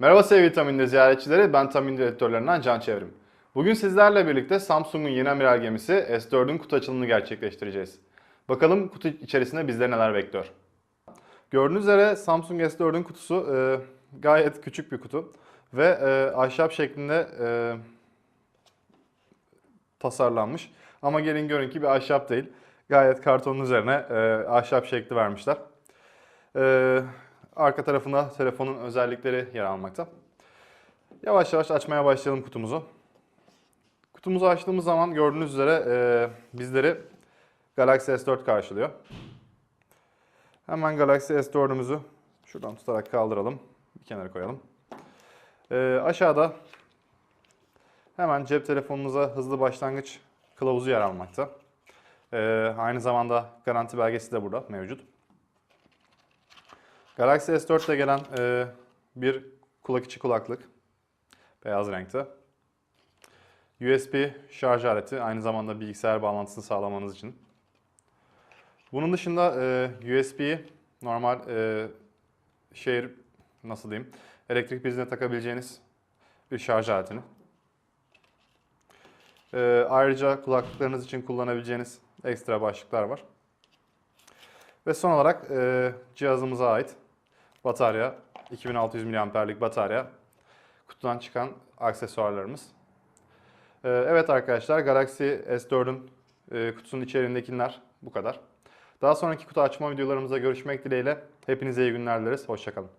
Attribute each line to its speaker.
Speaker 1: Merhaba sevgili Tamin'de ziyaretçileri, ben Tamin'de editörlerinden Can Çevrim. Bugün sizlerle birlikte Samsung'un yeni amiral gemisi S4'ün kutu açılımını gerçekleştireceğiz. Bakalım kutu içerisinde bizleri neler bekliyor. Gördüğünüz üzere Samsung S4'ün kutusu e, gayet küçük bir kutu ve e, ahşap şeklinde e, tasarlanmış. Ama gelin görün ki bir ahşap değil. Gayet kartonun üzerine e, ahşap şekli vermişler. E, arka tarafında telefonun özellikleri yer almakta. Yavaş yavaş açmaya başlayalım kutumuzu. Kutumuzu açtığımız zaman gördüğünüz üzere e, bizleri Galaxy S4 karşılıyor. Hemen Galaxy S4'ümüzü şuradan tutarak kaldıralım. Bir kenara koyalım. E, aşağıda hemen cep telefonunuza hızlı başlangıç kılavuzu yer almakta. E, aynı zamanda garanti belgesi de burada mevcut. Galaxy S4 ile gelen e, bir kulak içi kulaklık. Beyaz renkte. USB şarj aleti aynı zamanda bilgisayar bağlantısını sağlamanız için. Bunun dışında e, USB'yi normal e, şehir nasıl diyeyim elektrik prizine takabileceğiniz bir şarj aletini. E, ayrıca kulaklıklarınız için kullanabileceğiniz ekstra başlıklar var. Ve son olarak e, cihazımıza ait batarya, 2600 mAh'lik batarya, kutudan çıkan aksesuarlarımız. E, evet arkadaşlar Galaxy S4'ün e, kutusunun içeriğindekiler bu kadar. Daha sonraki kutu açma videolarımızda görüşmek dileğiyle. Hepinize iyi günler dileriz. Hoşçakalın.